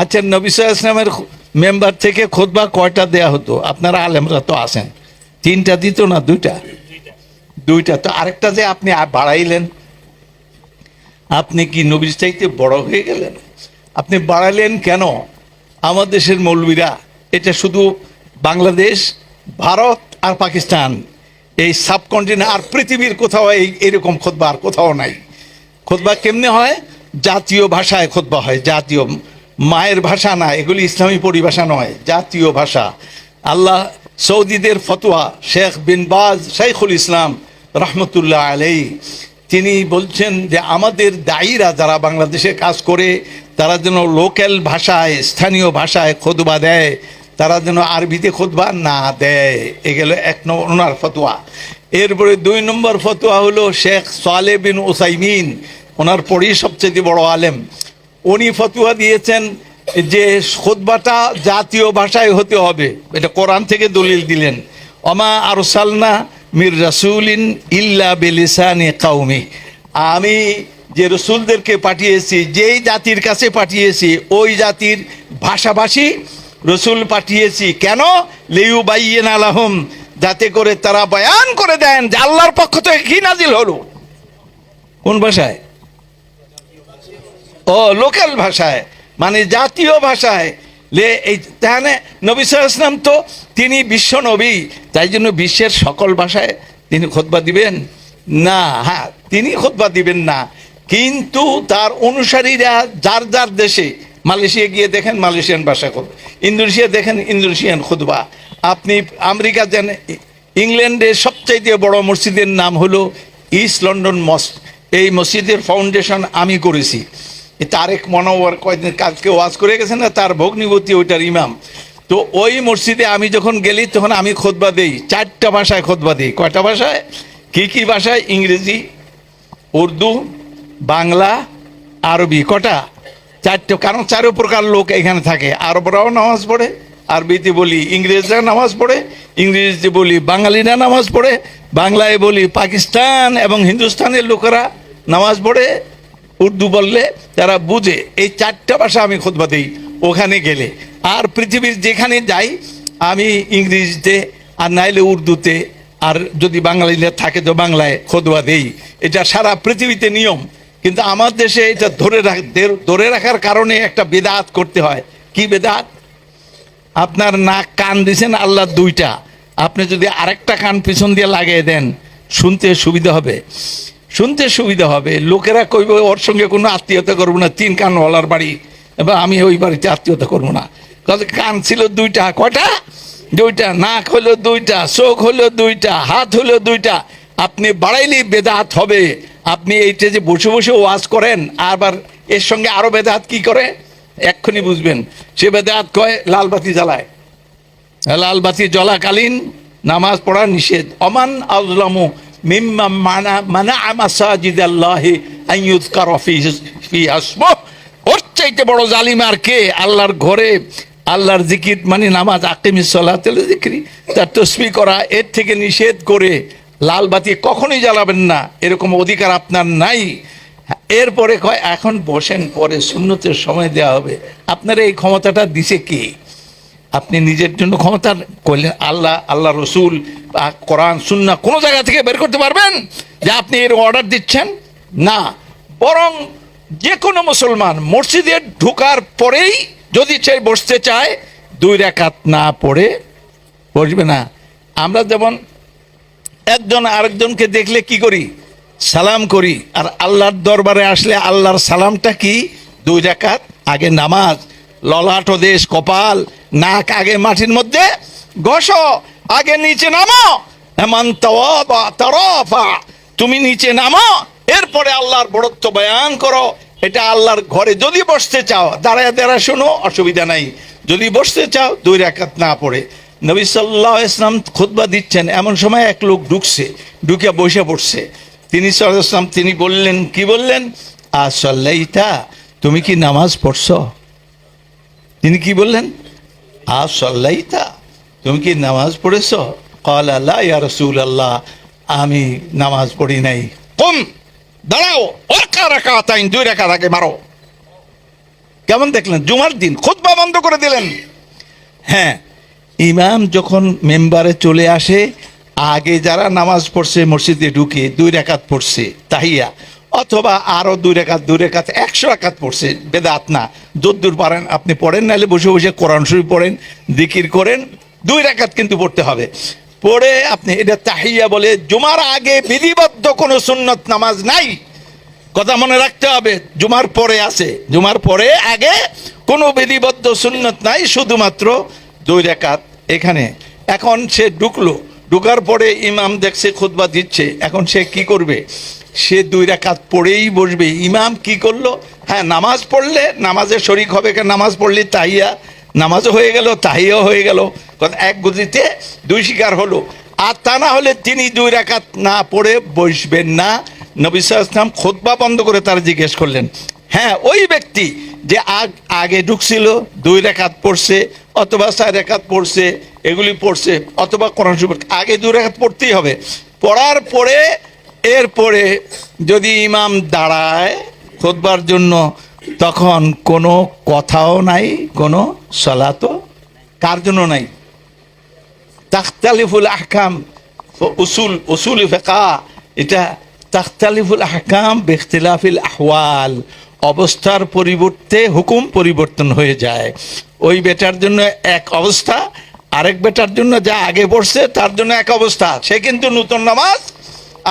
আচ্ছা নবী সাল্লাল্লাহু ইসলামের মেম্বার থেকে খোদবা কয়টা দেয়া হতো? আপনারা আলেমরা তো আছেন। তিনটা দিত না দুইটা? দুইটা। তো আরেকটা যে আপনি বাড়াইলেন, আপনি কি নবীর চাইতে বড় হয়ে গেলেন? আপনি বাড়াইলেন কেন? আমার দেশের মৌলবীরা, এটা শুধু বাংলাদেশ, ভারত আর পাকিস্তান। এই সাবকন্টিনেন্ট আর পৃথিবীর কোথাও এই এরকম খোদবা আর কোথাও নাই। খোদবা কেমনে হয়? জাতীয় ভাষায় খোদবা হয়, জাতীয় মায়ের ভাষা না, এগুলি ইসলামী পরিভাষা নয়, জাতীয় ভাষা। আল্লাহ সৌদিদের ফতোয়া, শেখ বিন বাজ, শাইখুল ইসলাম রহমতুল্লাহ আলাই তিনি বলছেন যে আমাদের দায়ীরা যারা বাংলাদেশে কাজ করে, তারা যেন লোকাল ভাষায়, স্থানীয় ভাষায় খোদবা দেয়, তারা যেন আরবিতে খোদবা না দেয়, এ গেল এক নম্বর ওনার ফতোয়া। এরপরে দুই নম্বর ফতোয়া হলো শেখ সালে বিন ওসাইমিন ওনার পরই সবচেয়ে বড় আলেম। উনি ফতুয়া দিয়েছেন যে খোদবাটা জাতীয় ভাষায় হতে হবে। এটা কোরআন থেকে দলিল দিলেন। অমা আর আরসালনা মির রাসুলিন ইল্লা বেলিসানি কাউমি আমি যে রসুলদেরকে পাঠিয়েছি, যেই জাতির কাছে পাঠিয়েছি, ওই জাতির ভাষাভাষী রসুল পাঠিয়েছি। কেন? লিউ বাইয়েন আলাহম যাতে করে তারা বয়ান করে দেন যে আল্লাহর পক্ষ থেকে কি নাজিল হলো। কোন ভাষায়? ও লোকাল ভাষায় মানে জাতীয় ভাষায়। লে এই তাহলে নবী সাল্লাম তো তিনি বিশ্ব নবী, তাই জন্য বিশ্বের সকল ভাষায় তিনি খোদবা দিবেন? না হ্যাঁ তিনি খোদবা দিবেন না। কিন্তু তার অনুসারীরা যার যার দেশে, মালয়েশিয়া গিয়ে দেখেন মালয়েশিয়ান ভাষা খোদ ইন্দোনেশিয়া দেখেন ইন্দোনেশিয়ান খুতবা। আপনি আমেরিকা যান ইংল্যান্ডের সবচাইতে বড় মসজিদের নাম হলো ইস্ট লন্ডন মস্ক এই মসজিদের ফাউন্ডেশন আমি করেছি। তারেক মনোয়ার কয়েকদিন কালকে ওয়াজ করে গেছেন না, তার ভগ্নিবতী ওইটার ইমাম। তো ওই মসজিদে আমি যখন গেলি, তখন আমি খোদবা দেই, চারটা ভাষায় খোদবা দিই। কয়টা ভাষায়? কী কী ভাষায়? ইংরেজি, উর্দু, বাংলা, আরবি, কটা? চারটে। কারণ চারো প্রকার লোক এখানে থাকে। আরবরাও নামাজ পড়ে, আরবিতে বলি ইংরেজরা নামাজ পড়ে, ইংরেজিতে বলি বাঙালিরা নামাজ পড়ে, বাংলায় বলি পাকিস্তান এবং হিন্দুস্তানের লোকেরা নামাজ পড়ে উর্দু বললে তারা বুঝে, এই চারটা ভাষা আমি খোদবা দিই, ওখানে গেলে। আর পৃথিবীর যেখানে যাই, আমি ইংরেজিতে আর নাইলে উর্দুতে, আর যদি বাঙালিরা থাকে তো বাংলায় খোদবা দেই। এটা সারা পৃথিবীতে নিয়ম। কিন্তু আমার দেশে এটা ধরে রাখ ধরে রাখার কারণে একটা বেদাত করতে হয়। কি বেদাত? আপনার নাক কান দিছেন আল্লাহ দুইটা। আপনি যদি আরেকটা কান পিছন দিয়ে লাগিয়ে দেন, শুনতে সুবিধা হবে। শুনতে সুবিধা হবে। লোকেরা কইব, ওর সঙ্গে কোনো আত্মীয়তা করব না, তিন কানওয়ালার বাড়ি এবার আমি ওই বাড়িতে আত্মীয়তা করব না। কান ছিল দুইটা, কয়টা? দুইটা, নাক হলো দুইটা, চোখ হলো দুইটা, হাত হলো দুইটা। আপনি বাড়াইলেই বেদাত হবে। আপনি এইটা যে বসে বসে ওয়াজ করেন আবার এর সঙ্গে আরও বেদাত কি করে? এক্ষুনি বুঝবেন। সে বেদাত কয়, লাল বাতি জ্বালায়। লাল বাতি জ্বলাকালীন নামাজ পড়া নিষেধ। অমান আজলামু মিম্মা মানা মানা মাসাজিদ আল্লাহি আইয়ুযকার ফি ফি আসমু ওর চাইতে বড় জালিম আর কে? আল্লাহর ঘরে আল্লাহর জিকির মানে নামাজ আকিমিস সালাতুল জিকরি, তার তসবি করা, এর থেকে নিষেধ করে লাল বাতি কখনোই জ্বালাবেন না। এরকম অধিকার আপনার নাই। এরপরে কয়, এখন বসেন, পরে শূন্যতের সময় দেওয়া হবে। আপনার এই ক্ষমতাটা দিছে কে? আপনি নিজের জন্য ক্ষমতা করলেন আল্লাহ আল্লাহ রসুল কোরআন সুন্না কোনো জায়গা থেকে বের করতে পারবেন যে আপনি এর অর্ডার দিচ্ছেন? না। বরং যে কোনো মুসলমান মসজিদে ঢোকার পরেই যদি চাই বসতে চায়, দুই রেখাত না পড়ে বসবে না। আমরা যেমন একজন আরেকজনকে দেখলে কি করি? সালাম করি। আর আল্লাহর দরবারে আসলে আল্লাহর সালামটা কি? দুই রাকাত আগে নামাজ, ললাট দেশ, কপাল নাক আগে মাটির মধ্যে ঘষ, আগে নিচে নামো এমন তারাফা, তুমি নিচে নামো এরপরে আল্লাহর বড়ত্ব বয়ান করো। এটা আল্লাহর ঘরে যদি বসতে চাও, দাঁড়ায় দাঁড়া শোনো, অসুবিধা নাই। যদি বসতে চাও, দুই রাকাত না পড়ে। নবী সাল্লাহ ইসলাম খুতবা দিচ্ছেন, এমন সময় এক লোক ঢুকছে, ঢুকে বসে পড়ছে। তিনি সাল্লাহ ইসলাম তিনি বললেন, কি বললেন? আসল্লাইতা তুমি কি নামাজ পড়ছ? তিনি কি বললেন? আসল্লাইতা তুমি কি নামাজ পড়েছ? কল আল্লাহ ইয়া রসুল আল্লাহ আমি নামাজ পড়ি নাই। কম, দাঁড়াও ওর রাখা তাই দুই রেখা থাকে মারো। কেমন দেখলেন? জুমার দিন, খুতবা বন্ধ করে দিলেন। হ্যাঁ ইমাম যখন মেম্বারে চলে আসে, আগে যারা নামাজ পড়ছে, মসজিদে ঢুকে দুই রেখাত পড়ছে, তাহিয়া। অথবা আরও দুই রেখাত দুই রেখাত, একশো রাকাত পড়ছে, বেদাত না। যদ্দূর পারেন, আপনি পড়েন নাহলে বসে বসে কোরআন শরীফ পড়েন দিকির করেন, দুই রেখাত কিন্তু পড়তে হবে। পড়ে আপনি এটা তাহিয়া বলে, জুমার আগে বিধিবদ্ধ কোনো সুন্নত নামাজ নাই। কথা মনে রাখতে হবে, জুমার পরে আছে। জুমার পরে আগে কোনো বিধিবদ্ধ সুন্নত নাই, শুধুমাত্র দুই রেখাত এখানে। এখন সে ঢুকলো, ঢুকার পরে ইমাম দেখছে, খুতবা দিচ্ছে, এখন সে কি করবে? সে দুই রেখাত পড়েই বসবে। ইমাম কি করল? হ্যাঁ নামাজ পড়লে নামাজে শরিক হবে কেন? নামাজ পড়লে তাহিয়া। নামাজও হয়ে গেল, তাহিয়াও হয়ে গেল। এক গতিতে দুই শিকার হলো। আর তা না হলে তিনি দুই রাকাত না পড়ে বসবেন না। নবী খোদবা বন্ধ করে তার জিজ্ঞেস করলেন হ্যাঁ ওই ব্যক্তি যে আগ- আগে ঢুকছিল, দুই রেখাত পড়ছে অথবা চার রেখাত পড়ছে, এগুলি পড়ছে অথবা কোরআন আগে দুই রেখাত পড়তেই হবে। পড়ার পরে এরপরে যদি ইমাম দাঁড়ায় খোদবার জন্য, তখন কোনো কথাও নাই, কোনো সলাতও কার জন্য নাই? তাখতালিফুল আহকাম, উসুল উসুল ফেকা, এটা তাখতালিফুল আহকাম বেখতিলাফিল আহওয়াল, অবস্থার পরিবর্তে হুকুম পরিবর্তন হয়ে যায়। ওই বেটার জন্য এক অবস্থা, আরেক বেটার জন্য যা আগে পড়ছে, তার জন্য এক অবস্থা। সে কিন্তু নতুন নামাজ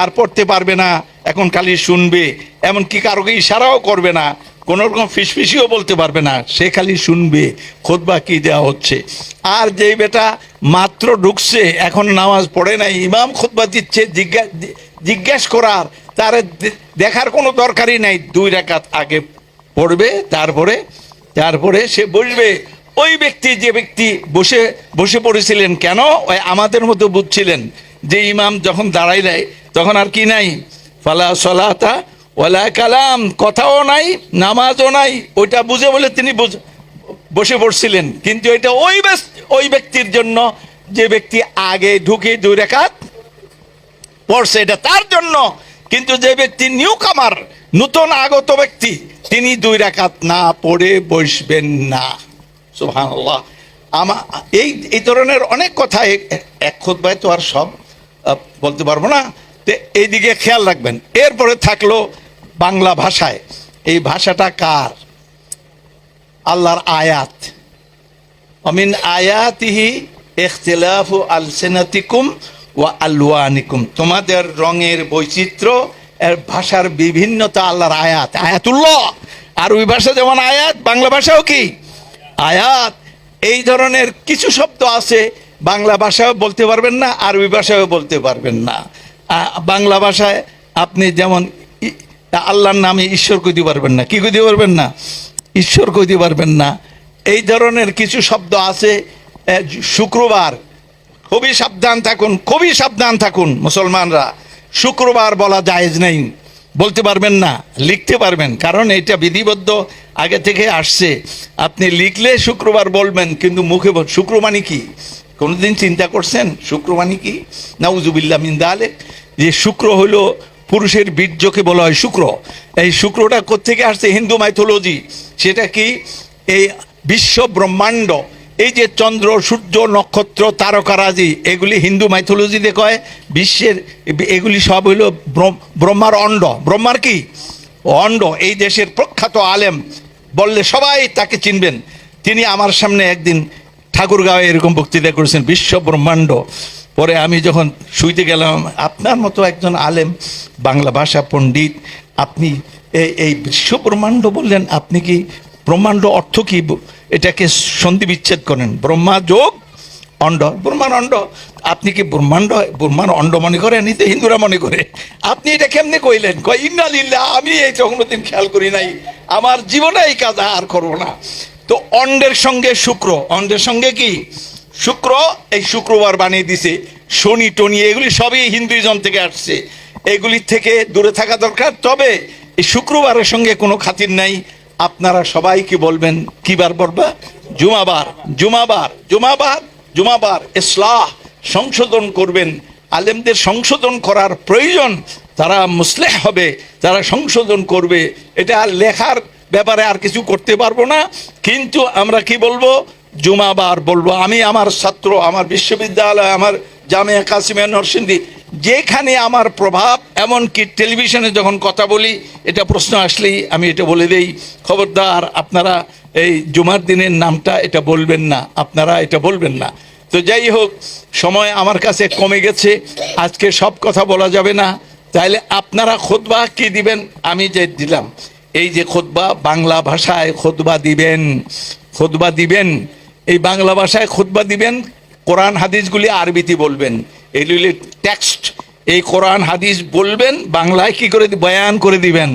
আর পড়তে পারবে না, এখন খালি শুনবে। এমনকি কারোকে ইশারাও করবে না কোনো রকম ফিসফিসিও বলতে পারবে না, সে খালি শুনবে, খোদবা কি দেওয়া হচ্ছে। আর যেই বেটা মাত্র ঢুকছে, এখন নামাজ পড়ে নাই, ইমাম খোদবা দিচ্ছে জিজ্ঞাসা জিজ্ঞেস করার, তার দেখার কোনো দরকারই নাই, দুই রেখাত আগে পড়বে, তারপরে তারপরে সে বসবে। ওই ব্যক্তি যে ব্যক্তি বসে বসে পড়েছিলেন কেন? ওই আমাদের মতো বুঝছিলেন। যে ইমাম যখন দাঁড়াই দেয়, তখন আর কি নাই? ফালা সলাতা ওয়ালা কালাম, কথাও নাই, নামাজও নাই। ওইটা বুঝে বলে তিনি বসে পড়ছিলেন। কিন্তু এটা ওই ওই ব্যক্তির জন্য যে ব্যক্তি আগে ঢুকে দুই রেখাত পড়ছে, এটা তার জন্য। কিন্তু যে ব্যক্তি নিউ কামার নতুন আগত ব্যক্তি, তিনি দুই রাকাত না পড়ে বসবেন না। সুবহানাল্লাহ। আমা, এই এই ধরনের অনেক কথা এক- খোদবায় তো আর সব বলতে পারব না? তো এইদিকে খেয়াল রাখবেন। এরপরে থাকল বাংলা ভাষায়। এই ভাষাটা কার? আল্লাহর আয়াত। অমিন আয়াতিহি ইখতিলাফু আলসিনাতিকুম ওয়া আলওয়ানিকুম। তোমাদের রঙের বৈচিত্র্য, এর ভাষার বিভিন্নতা আল্লাহর আয়াত। আয়াতুল্লাহ। আর ওই ভাষা যেমন আয়াত, বাংলা ভাষাও কি? আয়াত। এই ধরনের কিছু শব্দ আছে বাংলা ভাষাও বলতে পারবেন না, আরবি ভাষাও বলতে পারবেন না। বাংলা ভাষায় আপনি যেমন আল্লাহর নামে ঈশ্বর কইতে পারবেন না। কি কইতে পারবেন না? ঈশ্বর কইতে পারবেন না। এই ধরনের কিছু শব্দ আছে শুক্রবার। খুবই সাবধান থাকুন, খুবই সাবধান থাকুন মুসলমানরা। শুক্রবার বলা জায়েজ নেই। বলতে পারবেন না, লিখতে পারবেন, কারণ এটা বিধিবদ্ধ আগে থেকে আসছে। আপনি লিখলে শুক্রবার বলবেন, কিন্তু মুখে শুক্র মানে কি? কোনোদিন চিন্তা করছেন শুক্র মানে কি? নাউজুবিল্লা মিন্দা আলে যে শুক্র হলো পুরুষের বীর্যকে বলা হয় শুক্র। এই শুক্রটা কোত্থেকে আসছে? হিন্দু মাইথোলজি সেটা কি? এই বিশ্ব ব্রহ্মাণ্ড, এই যে চন্দ্র, সূর্য, নক্ষত্র তারকারাজি এগুলি হিন্দু মাইথোলজিতে কয়, বিশ্বের, এগুলি সব হইল ব্রহ্মার অণ্ড ব্রহ্মার কি? অণ্ড এই দেশের প্রখ্যাত আলেম বললে সবাই তাকে চিনবেন। তিনি আমার সামনে একদিন ঠাকুরগাঁও এরকম বক্তৃতা করেছেন বিশ্ব ব্রহ্মাণ্ড পরে আমি যখন শুইতে গেলাম, আপনার মতো একজন আলেম, বাংলা ভাষা পণ্ডিত, আপনি এই এই বিশ্ব ব্রহ্মাণ্ড বললেন, আপনি কি ব্রহ্মাণ্ড অর্থ কি? এটাকে সন্ধি বিচ্ছেদ করেন। ব্রহ্মা যোগ অণ্ড ব্রহ্মার অণ্ড আপনি কি ব্রহ্মাণ্ড ব্রহ্মার অণ্ড মনে করেন? এই তো হিন্দুরা মনে করে। আপনি এটা কেমনে কইলেন? কয় ইন্নালিল্লাহ আমি এই কোনোদিন খেয়াল করি নাই। আমার জীবনে এই কাজ আর করব না। তো অন্ডের সঙ্গে শুক্র, অন্ডের সঙ্গে কি? শুক্র, এই শুক্রবার বানিয়ে দিছে, শনি, টনি, এগুলি সবই হিন্দুইজম থেকে আসছে। এগুলি থেকে দূরে থাকা দরকার, তবে এই শুক্রবারের সঙ্গে কোনো খাতির নাই। আপনারা সবাই কি বলবেন, কি বার বলবা জুমাবার জুমাবার জুমাবার জুমাবার ইসলাহ সংশোধন করবেন। আলেমদের সংশোধন করার প্রয়োজন তারা মুসলেহ হবে তারা সংশোধন করবে, এটা লেখার ব্যাপারে আর কিছু করতে পারব না। কিন্তু আমরা কি বলব? জুমাবার বলব। আমি আমার ছাত্র, আমার বিশ্ববিদ্যালয়, আমার জামিয়া কাসিমিয়া নরসিংদী, যেখানে আমার প্রভাব, এমনকি টেলিভিশনে যখন কথা বলি, এটা প্রশ্ন আসলেই আমি এটা বলে দেই। খবরদার, আপনারা এই জুমার দিনের নামটা এটা বলবেন না, আপনারা এটা বলবেন না। তো যাই হোক, সময় আমার কাছে কমে গেছে, আজকে সব কথা বলা যাবে না। তাইলে আপনারা খোদবা কি দিবেন? আমি যে দিলাম। এই যে খোদবা বাংলা ভাষায় খোদবা দিবেন খোদবা দিবেন, এই বাংলা ভাষায় খোদবা দিবেন, কোরআন হাদিসগুলি আরবিতে বলবেন। এগুলি টেক্সট এই কোরআন হাদিস বলবেন, বাংলায় কি করে বয়ান করে দিবেন।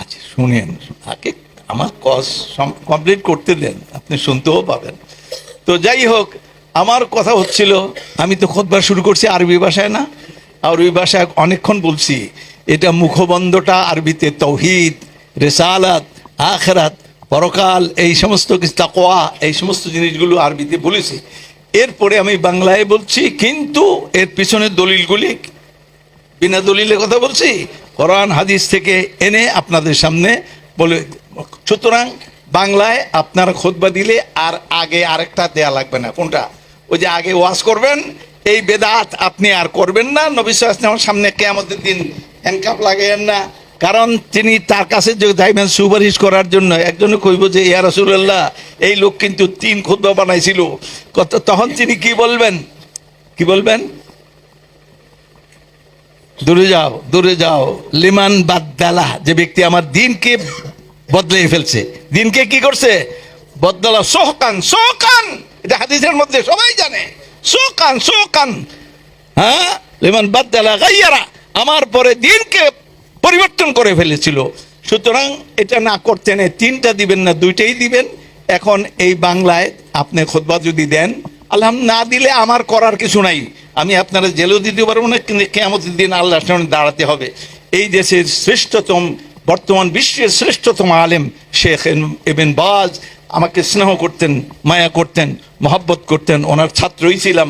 আচ্ছা শুনেন, আগে আমার কজ কমপ্লিট করতে দেন, আপনি শুনতেও পাবেন। তো যাই হোক, আমার কথা হচ্ছিল, আমি তো খোদবা শুরু করছি আরবি ভাষায় না আরবি ভাষায় অনেকক্ষণ বলছি, এটা মুখবন্ধটা, আরবিতে তৌহিদ, রেসালাত, আখরাত, পরকাল, এই সমস্ত কিছু তাকোয়া এই সমস্ত জিনিসগুলো আরবিতে বলেছি। এরপরে আমি বাংলায় বলছি, কিন্তু এর পিছনে দলিলগুলি বিনা দলিলে কথা বলছি? কোরআন, হাদিস থেকে এনে আপনাদের সামনে বলে সুতরাং বাংলায় আপনারা খোদবা দিলে আর আগে আরেকটা দেয়া লাগবে না। কোনটা? ওই যে আগে ওয়াশ করবেন এই বেদাত আপনি আর করবেন না। নবী সাল্লাল্লাহু সামনে কেয়ামতের দিন হ্যান্ডকাপ লাগাইয়েন না। কারণ তিনি তার কাছে যে যাইবেন সুপারিশ করার জন্য একজনে কইব যে, ইয়া রাসূলুল্লাহ, এই লোক কিন্তু তিন খুতবা বানাইছিল। কত, তখন তিনি কি বলবেন? কি বলবেন? দূরে যাও দূরে যাও। লিমান বাদ্দালা, যে ব্যক্তি আমার দিনকে বদলে ফেলছে। দিনকে কি করছে? বদলা সোহকান সোহকান! এটা হাদিসের মধ্যে সবাই জানে। সোহকান সোহকান হ্যাঁ? লিমান বাদ্দালা গাইয়ারা আমার পরে দিনকে পরিবর্তন করে ফেলেছিল। সুতরাং এটা না করতে নেই, তিনটা দিবেন না, দুইটাই দিবেন। এখন এই বাংলায় আপনি খোদবা যদি দেন আল্লাহ না দিলে আমার করার কিছু নাই। আমি আপনারা জেলেও দিতে পারব না, কিন্তু কেমতের দিন আল্লাহর সামনে দাঁড়াতে হবে। এই দেশের শ্রেষ্ঠতম, বর্তমান বিশ্বের শ্রেষ্ঠতম আলেম শেখ এবেন বাজ আমাকে স্নেহ করতেন, মায়া করতেন, মহব্বত করতেন। ওনার ছাত্রই ছিলাম।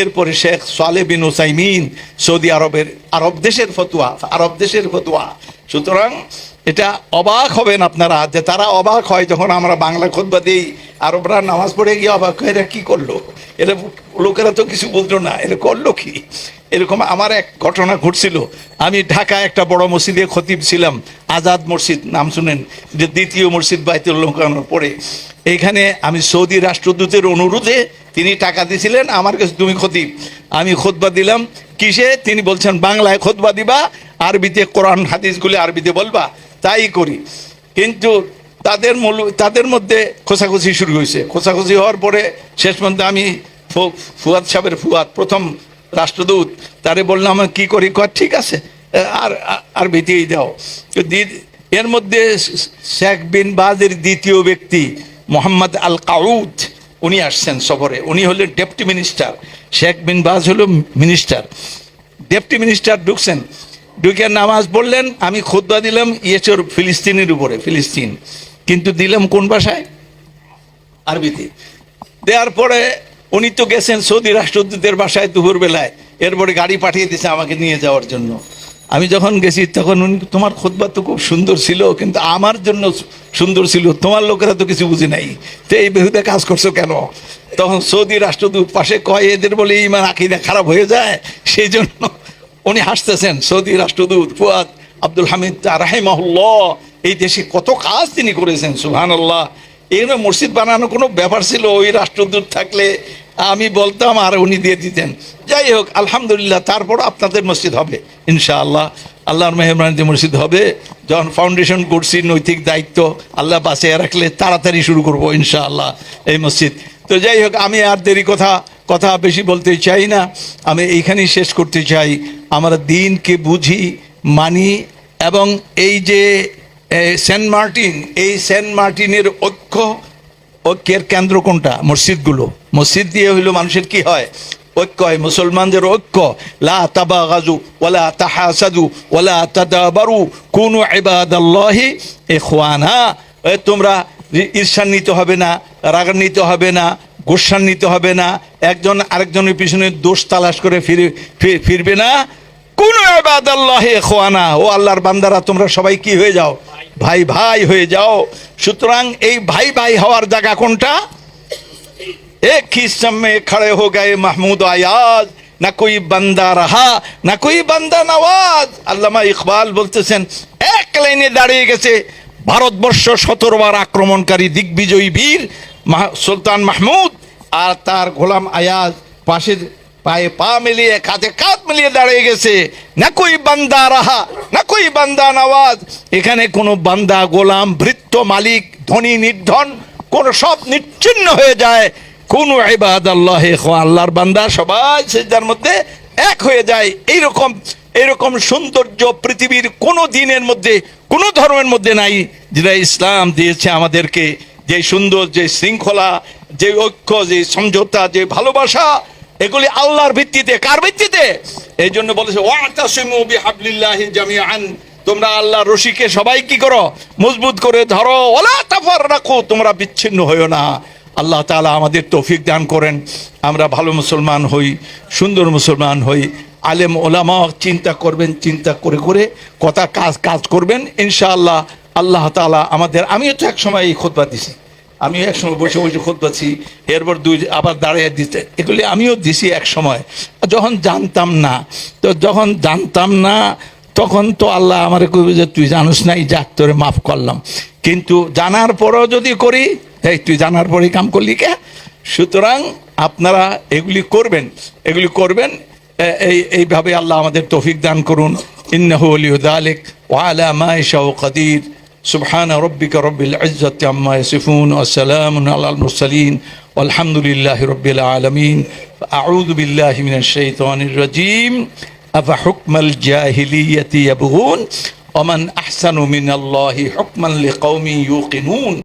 এরপরে শেখ সোয়ালে বিন ওসাইমিন সৌদি আরবের, আরব দেশের ফতুয়া, আরব দেশের ফতুয়া। সুতরাং এটা অবাক হবেন আপনারা, যে তারা অবাক হয় যখন আমরা বাংলা খোদবা দিই, আরবরা নামাজ পড়ে গিয়ে অবাক হয় এরা কী করল? এরা লোকেরা তো কিছু বলতো না এরা করল কি? এরকম আমার এক ঘটনা ঘটছিল। আমি ঢাকায় একটা বড় মসজিদে খতিব ছিলাম, আজাদ মসজিদ, নাম শুনেন, যে দ্বিতীয় মসজিদ বাইতুল লোকানোর পরে এইখানে আমি সৌদি রাষ্ট্রদূতের অনুরোধে তিনি টাকা দিয়েছিলেন, আমার কাছে তুমি খতিব। আমি খোদবা দিলাম, কিসে? তিনি বলছেন, বাংলায় খোদবা দিবা, আরবিতে কোরআন, হাদিসগুলি আরবিতে বলবা, তাই করি। কিন্তু তাদের মূল তাদের মধ্যে খোসাখুসি শুরু হয়েছে। খোসাখুসি হওয়ার পরে শেষ পর্যন্ত আমি ফুয়াদ সাহেবের ফুয়াদ, প্রথম রাষ্ট্রদূত, তারে বললাম কি করি? কর ঠিক আছে আর আর- ভিতিয়েই দাও। এর মধ্যে শেখ বিন বাজের দ্বিতীয় ব্যক্তি মোহাম্মদ আল কাউদ, উনি আসছেন সফরে। উনি হলেন ডেপুটি মিনিস্টার। শেখ বিন বাজ হলো মিনিস্টার। ডেপুটি মিনিস্টার ঢুকছেন। ঢুকে নামাজ পড়লেন, আমি খুদ্া দিলাম ইয়েচর ফিলিস্তিনের উপরে, ফিলিস্তিন। কিন্তু দিলাম কোন ভাষায় আরবিতে। দেওয়ার পরে উনি তো গেছেন সৌদি রাষ্ট্রদূতের বাসায় দুপুর বেলায় এরপরে গাড়ি পাঠিয়ে দিয়েছে আমাকে নিয়ে যাওয়ার জন্য। আমি যখন গেছি, তখন উনি, তোমার খোদবা তো খুব সুন্দর ছিল, কিন্তু আমার জন্য সুন্দর ছিল। তোমার লোকেরা তো কিছু বুঝি নাই। তো এই বেহুদে কাজ করছ কেন? তখন সৌদি রাষ্ট্রদূত পাশে কয়, এদের বলে ইমান, আকিদা খারাপ হয়ে যায়। সেই জন্য উনি হাসতেছেন, সৌদি রাষ্ট্রদূত ফুয়াদ আব্দুল হামিদ রাহেমাহুল্লাহ, এই দেশে কত কাজ তিনি করেছেন সুহান আল্লাহ এখানে মসজিদ বানানো কোনো ব্যাপার ছিল? ওই রাষ্ট্রদূত থাকলে আমি বলতাম আর উনি দিয়ে দিতেন। যাই হোক, আলহামদুলিল্লাহ তারপর আপনাদের মসজিদ হবে, ইনশাআল্লাহ। আল্লাহর মেহমানিতে মসজিদ হবে। যখন ফাউন্ডেশন করছি, নৈতিক দায়িত্ব, আল্লাহ বাঁচিয়ে রাখলে তাড়াতাড়ি শুরু করব, ইনশাআল্লাহ, এই মসজিদ। তো যাই হোক, আমি আর দেরি কথা কথা বেশি বলতে চাই না। আমি এইখানেই শেষ করতে চাই। আমরা দিনকে বুঝি, মানি এবং এই যে সেন্ট মার্টিন, এই সেন্ট মার্টিনের ঐক্য, ঐক্যের কেন্দ্র কোনটা? মসজিদগুলো। মসজিদ দিয়ে হইল মানুষের কি হয়? ঐক্য হয়। মুসলমানদের ঐক্য। লা তাবাগাজু ওয়ালা তাহাসাদু ওয়ালা তাদাবারু। কুনু ইবাদাল্লাহি ইখওয়ানা। এ তোমরা ঈর্ষান্বিত হবে না, রাগান্বিত হবে না গোস্বান্বিত হবে না। একজন আরেকজনের পিছনে দোষ তালাশ করে ফিরে ফিরবে না। কোন আল্লাহ খোয়ানা ও আল্লাহর বান্দারা, তোমরা সবাই কি হয়ে যাও? ভাই ভাই হয়ে যাও। সুতরাং এই ভাই ভাই হওয়ার জায়গা কোনটা? एक ही समय खड़े हो गए महमूद आयाज না কোই বান্দা রাহা না কোই বান্দা নওয়াজ আল্লামা ইকবাল বলতেছেন এক লাইনে দাঁড়িয়ে গেছে ভারতবর্ষ সতেরোবার আক্রমণকারী দিগ্বিজয়ী বীর মাহ- সুলতান মাহমুদ আর তার গোলাম আয়াজ পাশের পায়ে পা মিলিয়ে কাঁধে কাঁধ মিলিয়ে দাঁড়িয়ে গেছে না কই বান্দা রাহা না কই বান্দা নওয়াজ এখানে কোনো বান্দা গোলাম ভৃত্য মালিক ধনী নির্ধন কোন সব নিচ্ছিন্ন হয়ে যায় কোন ইবাদ আল্লাহ আল্লাহর বান্দা সবাই সেজার মধ্যে এক হয়ে যায়। এইরকম এরকম সৌন্দর্য পৃথিবীর কোনো দিনের মধ্যে, কোনো ধর্মের মধ্যে নাই, যেটা ইসলাম দিয়েছে আমাদেরকে। যে সুন্দর, যে শৃঙ্খলা, যে ঐক্য, যে সমঝোতা, যে ভালোবাসা, এগুলি আল্লাহর ভিত্তিতে। কার ভিত্তিতে? এই জন্য বলেছে তোমরা আল্লাহ রশিকে সবাই কি করো? মজবুত করে ধরো। ওলা তাফার রাখো তোমরা বিচ্ছিন্ন হইও না। আল্লাহ তাআলা আমাদের তৌফিক দান করেন। আমরা ভালো মুসলমান হই, সুন্দর মুসলমান হই। আলেম, ওলামা চিন্তা করবেন, চিন্তা করে করে কথা কাজ কাজ করবেন। ইনশাআল্লাহ আল্লাহ তাআলা আমাদের, আমিও তো এক সময় এই খোদবা দিছি। আমি এক সময় বসে বসে খোদ পাচ্ছি এরপর দুই, আবার দাঁড়িয়ে দিতে এগুলি আমিও দিছি এক সময় যখন জানতাম না, তো যখন জানতাম না, তখন তো আল্লাহ আমার কবি যে, তুই জানিস নাই যাক তোরে মাফ করলাম। কিন্তু জানার পরও যদি করি এই তুই জানার পরেই কাম করলি কে সুতরাং আপনারা এগুলি করবেন এগুলি করবেন এ- এই এইভাবে আল্লাহ আমাদের তৌফিক দান করুন ইন্নাহু আলিউ দালিক ওয়ালা মা ইয়াশাউ কাদির سبحان ربك رب العزة عما يصفون وسلام على المرسلين والحمد لله رب العالمين أعوذ بالله من الشيطان الرجيم أفحكم الجاهلية يبغون ومن أحسن من الله حكما لقوم يوقنون